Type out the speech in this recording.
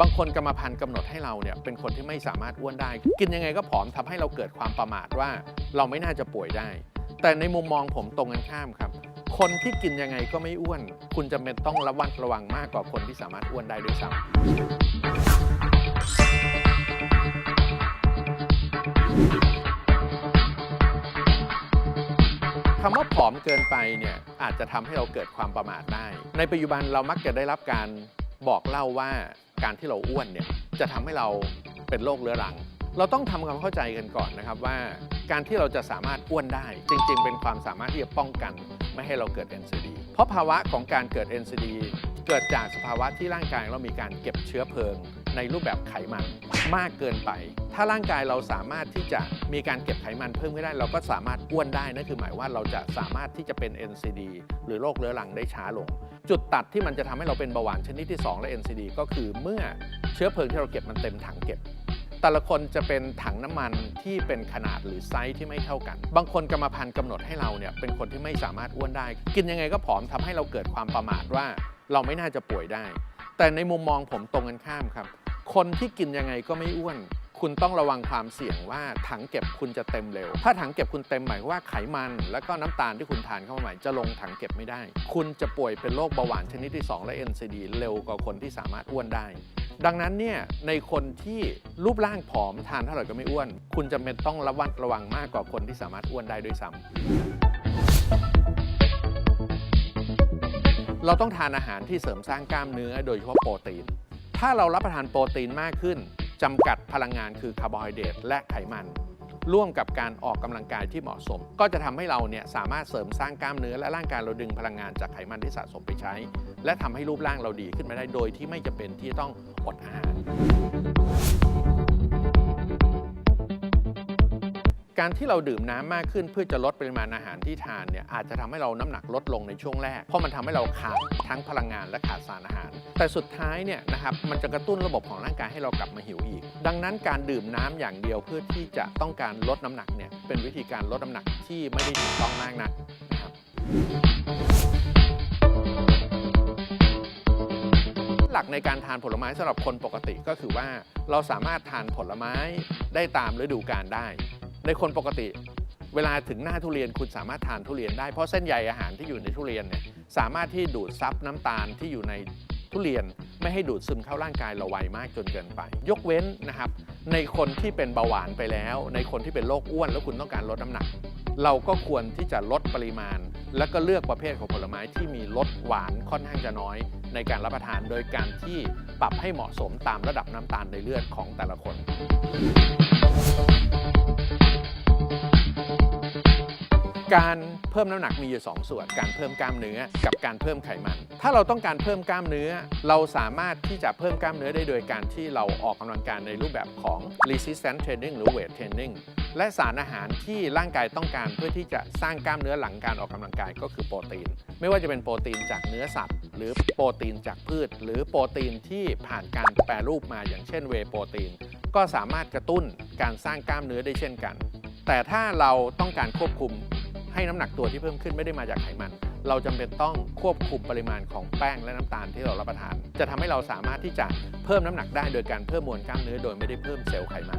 บางคนกรรมพันธุ์กำหนดให้เราเนี่ยเป็นคนที่ไม่สามารถอ้วนได้ กินยังไงก็ผอมทำให้เราเกิดความประมาทว่าเราไม่น่าจะป่วยได้ แต่ในมุมมองผมตรงกันข้ามครับ คนที่กินยังไงก็ไม่อ้วน คุณจำเป็นต้องระวัดระวังมากกว่าคนที่สามารถอ้วนได้ด้วยซ้ำคำว่าผอมเกินไปเนี่ยอาจจะทำให้เราเกิดความประมาทได้ ในปัจจุบันเรามักจะได้รับการบอกเล่าว่า การที่เราอ้วนเนี่ยจะทำให้เราเป็นโรคเรื้อรัง เราต้องทำความเข้าใจกันก่อนนะครับว่าการที่เราจะสามารถอ้วนได้ จริง ๆ เป็นความสามารถที่จะป้องกันไม่ให้เราเกิด NCD เพราะภาวะของการเกิด NCD เกิดจากสภาวะที่ร่างกายเรามีการเก็บเชื้อเพลิง ในรูปแบบไขมันมากเกินไป ถ้าร่างกายเราสามารถที่จะมีการเก็บไขมันเพิ่มขึ้นได้ เราก็สามารถอ้วนได้นั่นคือหมายว่าเราจะสามารถที่จะเป็น NCD หรือโรคเรื้อรังได้ช้าลง จุดตัดที่มันจะทำให้เราเป็นเบาหวานชนิดที่ 2 และ NCD ก็คือเมื่อเชื้อเพลิงที่เราเก็บมันเต็มถังเก็บ แต่ละคนจะเป็นถังน้ำมันที่เป็นขนาดหรือไซส์ที่ไม่เท่ากัน บางคนกรรมพันธุ์กำหนดให้เราเนี่ยเป็นคนที่ไม่สามารถอ้วนได้ กินยังไงก็ผอมทำให้เราเกิดความประมาทว่า เราไม่น่าจะป่วยได้ แต่ในมุมมองผมตรงกันข้ามครับ คนที่กินยังไงก็ไม่อ้วน คุณต้องระวังความเสี่ยงว่าถังเก็บคุณจะเต็มเร็ว ถ้าถังเก็บคุณเต็มหมายความว่าไขมัน แล้วก็น้ำตาลที่คุณทานเข้ามาใหม่จะลงถังเก็บไม่ได้ คุณจะป่วยเป็นโรคเบาหวานชนิดที่ 2 และ NCD เร็วกว่าคนที่สามารถอ้วนได้ ดังนั้นเนี่ยในคนที่รูปร่างผอมทานเท่าไหร่ก็ไม่อ้วน คุณจำเป็นต้องระวัดระวังมากกว่าคนที่สามารถอ้วนได้ด้วยซ้ำเราต้องทานอาหารที่เสริมสร้างกล้ามเนื้อโดยเฉพาะโปรตีน ถ้าเรารับประทานโปรตีนมากขึ้น จำกัดพลังงานคือคาร์โบไฮเดรตและไขมัน ร่วมกับการออกกำลังกายที่เหมาะสม ก็จะทำให้เราเนี่ยสามารถเสริมสร้างกล้ามเนื้อและร่างกายเราดึงพลังงานจากไขมันที่สะสมไปใช้ และทำให้รูปร่างเราดีขึ้นมาได้โดยที่ไม่จำเป็นที่ต้องอดอาหาร การที่เราดื่มน้ำมากขึ้นเพื่อจะลดปริมาณอาหารที่ทานเนี่ยอาจจะทำให้เราน้ำหนักลดลงในช่วงแรก เพราะมันทำให้เราขาดทั้งพลังงานและขาดสารอาหาร แต่สุดท้ายเนี่ยนะครับมันจะกระตุ้นระบบของร่างกายให้เรากลับมาหิวอีก ดังนั้นการดื่มน้ำอย่างเดียวเพื่อที่จะต้องการลดน้ำหนักเนี่ยเป็นวิธีการลดน้ำหนักที่ไม่ได้ถูกต้องมากนักนะครับหลักในการทานผลไม้สำหรับคนปกติก็คือว่าเราสามารถทานผลไม้ได้ตามฤดูกาลได้ ในคนปกติ เวลาถึงหน้าทุเรียนคุณสามารถทานทุเรียนได้เพราะเส้นใยอาหารที่อยู่ในทุเรียนเนี่ยสามารถที่ดูดซับน้ำตาลที่อยู่ในทุเรียนไม่ให้ดูดซึมเข้าร่างกายเราไวมากจนเกินไป ยกเว้นนะครับ ในคนที่เป็นเบาหวานไปแล้ว ในคนที่เป็นโรคอ้วนแล้วคุณต้องการลดน้ำหนัก เราก็ควรที่จะลดปริมาณ และก็เลือกประเภทของผลไม้ที่มีรสหวานค่อนข้างจะน้อย ในการรับประทานโดยการที่ปรับให้เหมาะสมตามระดับน้ำตาลในเลือดของแต่ละคน การเพิ่มน้ำหนักมีอยู่ 2 ส่วน การเพิ่มกล้ามเนื้อกับการเพิ่มไขมัน ถ้าเราต้องการเพิ่มกล้ามเนื้อ เราสามารถที่จะเพิ่มกล้ามเนื้อได้โดยการที่เราออกกำลังกายในรูปแบบของ resistance training หรือ weight training และสารอาหารที่ร่างกายต้องการเพื่อที่จะสร้างกล้ามเนื้อหลังการออกกำลังกายก็คือโปรตีน ไม่ว่าจะเป็นโปรตีนจากเนื้อสัตว์ หรือโปรตีนจากพืช หรือโปรตีนที่ผ่านการแปรรูปมาอย่างเช่นเวโปรตีน ก็สามารถกระตุ้นการสร้างกล้ามเนื้อได้เช่นกัน แต่ถ้าเราต้องการควบคุม ให้น้ำหนักตัวที่เพิ่มขึ้นไม่ได้มาจากไขมัน เราจำเป็นต้องควบคุมปริมาณของแป้งและน้ำตาลที่เรารับประทาน จะทำให้เราสามารถที่จะเพิ่มน้ำหนักได้โดยการเพิ่มมวลกล้ามเนื้อโดยไม่ได้เพิ่มเซลล์ไขมัน